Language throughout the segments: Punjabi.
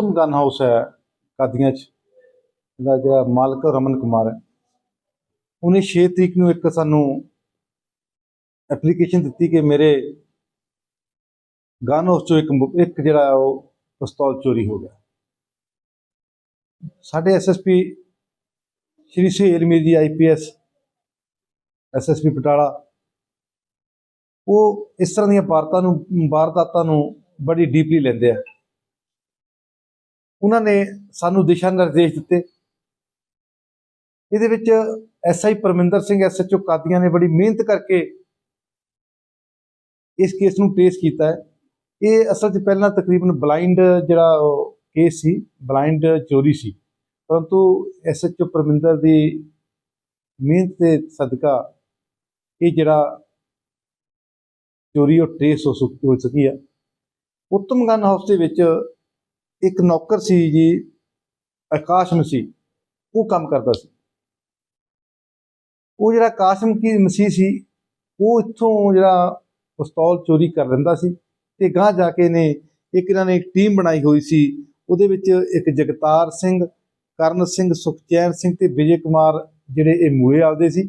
ਉੱਤਮ ਗਨ ਹਾਊਸ ਹੈ ਕਾਦੀਆਂ 'ਚ ਇਹਦਾ ਜਿਹੜਾ ਮਾਲਕ ਰਮਨ ਕੁਮਾਰ ਹੈ ਉਹਨੇ 6 ਤਰੀਕ ਨੂੰ ਇੱਕ ਸਾਨੂੰ ਐਪਲੀਕੇਸ਼ਨ ਦਿੱਤੀ ਕਿ ਮੇਰੇ ਗਨ ਹਾਊਸ ਚੋਂ ਇੱਕ ਇੱਕ ਜਿਹੜਾ ਉਹ ਪਿਸਤੌਲ ਚੋਰੀ ਹੋ ਗਿਆ ਸਾਡੇ SSP Shri Suhail Mir IPS SSP Patiala ਉਹ ਇਸ ਤਰ੍ਹਾਂ ਦੀਆਂ ਵਾਰਤਾ ਨੂੰ ਵਾਰਦਾਤਾਂ ਨੂੰ ਬੜੀ ਡੀਪਲੀ ਲੈਂਦੇ ਆ ਉਹਨਾਂ ਨੇ ਸਾਨੂੰ ਦਿਸ਼ਾ ਨਿਰਦੇਸ਼ ਦਿੱਤੇ। ਇਹਦੇ ਵਿੱਚ ਐਸਆਈ ਪਰਮਿੰਦਰ ਸਿੰਘ ਐਸਐਚਓ ਕਾਦੀਆਂ ਨੇ ਬੜੀ ਮਿਹਨਤ ਕਰਕੇ ਇਸ ਕੇਸ ਨੂੰ ਟ੍ਰੇਸ ਕੀਤਾ ਹੈ। ਇਹ ਅਸਲ 'ਚ ਪਹਿਲਾਂ ਤਕਰੀਬਨ ਬਲਾਈਂਡ ਜਿਹੜਾ ਕੇਸ ਸੀ ਬਲਾਈਂਡ ਚੋਰੀ ਸੀ। ਪਰੰਤੂ ਐਸਐਚਓ ਪਰਮਿੰਦਰ ਦੀ ਮਿਹਨਤ ਦੇ ਸਦਕਾ ਇਹ ਜਿਹੜਾ ਚੋਰੀ ਉਹ ਟ੍ਰੇਸ ਹੋ ਸਕੀ ਆ। ਉੱਤਮ ਗਨ ਹਾਊਸ ਦੇ ਵਿੱਚ ਇੱਕ ਨੌਕਰ ਸੀ ਜੀ ਆਕਾਸ਼ ਮਸੀਹ ਉਹ ਕੰਮ ਕਰਦਾ ਸੀ। ਉਹ ਜਿਹੜਾ ਆਕਾਸ਼ ਕੀ ਮਸੀਹ ਸੀ, ਉਹ ਇੱਥੋਂ ਜਿਹੜਾ ਪਿਸਤੌਲ ਚੋਰੀ ਕਰ ਲੈਂਦਾ ਸੀ ਤੇ ਗਾਂ ਜਾ ਕੇ ਨੇ ਇੱਕ ਇਹਨਾਂ ਨੇ ਇੱਕ ਟੀਮ ਬਣਾਈ ਹੋਈ ਸੀ, ਉਹਦੇ ਵਿੱਚ ਇੱਕ ਜਗਤਾਰ ਸਿੰਘ, ਕਰਨ ਸਿੰਘ, ਸੁਖਚੈਨ ਸਿੰਘ ਤੇ ਵਿਜੇ ਕੁਮਾਰ ਜਿਹੜੇ ਇਹ ਮੂਲੇ ਆਲਦੇ ਸੀ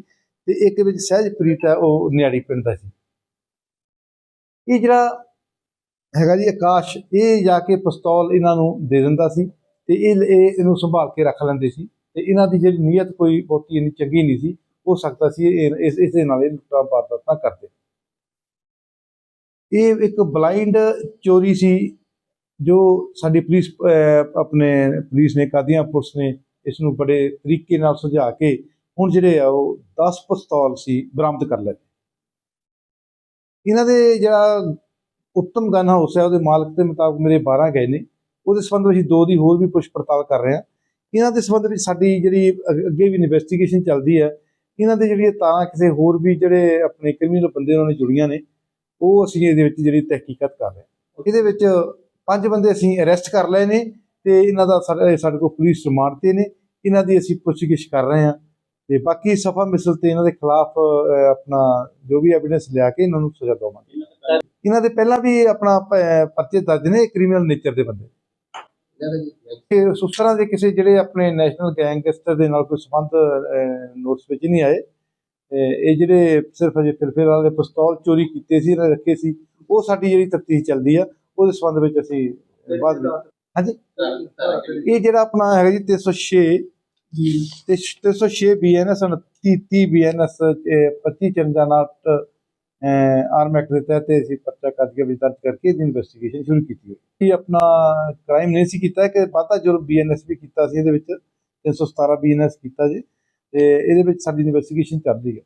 ਤੇ ਇੱਕ ਵਿੱਚ ਸਹਿਜਪ੍ਰੀਤ ਹੈ, ਉਹ ਨਿਆੜੀ ਪਿੰਡ ਦਾ ਸੀ। ਇਹ ਜਿਹੜਾ ਹੈਗਾ ਜੀ ਆਕਾਸ਼, ਇਹ ਜਾ ਕੇ ਪਿਸਤੌਲ ਇਹਨਾਂ ਨੂੰ ਦੇ ਦਿੰਦਾ ਸੀ ਤੇ ਇਹ ਇਹ ਇਹਨੂੰ ਸੰਭਾਲ ਕੇ ਰੱਖ ਲੈਂਦੇ ਸੀ ਤੇ ਇਹਨਾਂ ਦੀ ਜਿਹੜੀ ਨੀਅਤ ਕੋਈ ਬਹੁਤੀ ਇੰਨੀ ਚੰਗੀ ਨਹੀਂ ਸੀ ਹੋ ਸਕਦਾ ਸੀ ਇਹ ਇਸ ਇਸ ਦੇ ਨਾਲ ਇਹ ਲੁੱਟਾਂ ਵਾਰਦਾਤਾਂ ਕਰਦੇ। ਇਹ ਇੱਕ ਬਲਾਈਂਡ ਚੋਰੀ ਸੀ ਜੋ ਸਾਡੀ ਪੁਲਿਸ ਆਪਣੇ ਪੁਲਿਸ ਨੇ, ਕਾਦੀਆਂ ਪੁਲਿਸ ਨੇ ਇਸ ਨੂੰ ਬੜੇ ਤਰੀਕੇ ਨਾਲ ਸੁਝਾ ਕੇ ਹੁਣ ਜਿਹੜੇ ਆ ਉਹ 10 ਪਿਸਤੌਲ ਸੀ ਬਰਾਮਦ ਕਰ ਲਏ। ਇਹਨਾਂ ਦੇ ਜਿਹੜਾ ਉੱਤਮ ਗਨ ਹਾਊਸ ਹੈ ਉਹਦੇ ਮਾਲਕ ਦੇ ਮੁਤਾਬਕ ਮੇਰੇ 12 ਗਏ ਨੇ। ਉਹਦੇ ਸੰਬੰਧ ਵਿੱਚ ਅਸੀਂ ਦੋ ਦੀ ਹੋਰ ਵੀ ਪੁੱਛ ਪੜਤਾਲ ਕਰ ਰਹੇ ਹਾਂ। ਇਹਨਾਂ ਦੇ ਸੰਬੰਧ ਵਿੱਚ ਸਾਡੀ ਜਿਹੜੀ ਅਗ- ਅੱਗੇ ਵੀ ਇਨਵੈਸਟੀਗੇਸ਼ਨ ਚੱਲਦੀ ਹੈ, ਇਹਨਾਂ ਦੇ ਜਿਹੜੀਆਂ ਤਾਰਾਂ ਕਿਸੇ ਹੋਰ ਵੀ ਜਿਹੜੇ ਆਪਣੇ ਕ੍ਰਿਮੀਨਲ ਬੰਦੇ ਉਹਨਾਂ ਨੇ ਜੁੜੀਆਂ ਨੇ, ਉਹ ਅਸੀਂ ਇਹਦੇ ਵਿੱਚ ਜਿਹੜੀ ਤਹਿਕੀਕਤ ਕਰ ਰਹੇ ਹਾਂ। ਇਹਦੇ ਵਿੱਚ ਪੰਜ ਬੰਦੇ ਅਸੀਂ ਅਰੈਸਟ ਕਰ ਲਏ ਨੇ ਤੇ ਇਹਨਾਂ ਦਾ ਸਾਡੇ ਕੋਲ ਪੁਲਿਸ ਰਿਮਾਂਡ ਤੇ ਨੇ। ਇਹਨਾਂ ਦੀ ਅਸੀਂ ਪੁੱਛਗਿੱਛ ਕਰ ਰਹੇ ਹਾਂ ਤੇ ਬਾਕੀ ਸਫਾ ਮਿਸਲ ਤੇ ਇਹਨਾਂ ਦੇ ਖਿਲਾਫ ਆਪਣਾ ਜੋ ਵੀ ਐਵੀਡੈਂਸ ਲਿਆ ਕੇ ਇਹਨਾਂ ਨੂੰ ਸਜ਼ਾ ਦਵਾਂਗੇ। ਇਹਨਾਂ ਦੇ ਪਹਿਲਾਂ ਵੀ ਆਪਣਾ ਪਰਚੇ ਦਰਜ ਨੇ ਕ੍ਰਿਮੀਨਲ ਨੇਚਰ ਦੇ ਬੰਦੇ। ਕਿ ਉਸ ਤਰ੍ਹਾਂ ਦੇ ਕਿਸੇ ਜਿਹੜੇ ਆਪਣੇ ਨੈਸ਼ਨਲ ਗੈਂਗਸਟਰ ਦੇ ਨਾਲ ਕੋਈ ਸੰਬੰਧ ਨੋਟਸ ਵਿੱਚ ਨਹੀਂ ਆਏ। ਇਹ ਜਿਹੜੇ ਸਿਰਫ ਅਜੇ ਫਿਲਫਿਲ ਵਾਲੇ ਪਿਸਤੌਲ ਚੋਰੀ ਕੀਤੇ ਸੀ ਰੱਖੇ ਸੀ ਉਹ ਸਾਡੀ ਜਿਹੜੀ ਤਫਤੀਸ਼ ਚੱਲਦੀ ਆ ਉਹਦੇ ਸੰਬੰਧ ਵਿੱਚ ਅਸੀਂ ਬਾਅਦ ਵਿੱਚ ਹਾਂਜੀ? ਇਹ ਜਿਹੜਾ ਆਪਣਾ ਹੈਗਾ ਜੀ 306 ਤੇ 306 ਬੀਐਨਐਸ 29 30 ਬੀਐਨਐਸ 25 ਚੰਜਾਨਾਟ ਆਰਮ ਐਕਟ ਦੇ ਤਹਿਤ ਅਸੀਂ ਪਰਚਾ ਕੱਢ ਕੇ ਵਿੱਚ ਦਰਜ ਕਰਕੇ ਇਹਦੀ ਇਨਵੈਸਟੀਗੇਸ਼ਨ ਸ਼ੁਰੂ ਕੀਤੀ ਹੈ। ਇਹ ਆਪਣਾ ਕ੍ਰਾਈਮ ਨਹੀਂ ਸੀ ਕੀਤਾ ਕਿ ਵਾਧਾ ਜੁਰਮ ਬੀਐਨਐਸ ਵੀ ਕੀਤਾ ਸੀ, ਇਹਦੇ ਵਿੱਚ 317 ਬੀਐਨਐਸ ਕੀਤਾ ਜੀ, ਤੇ ਇਹਦੇ ਵਿੱਚ ਸਾਡੀ ਇਨਵੈਸਟੀਗੇਸ਼ਨ ਚੱਲਦੀ ਹੈ।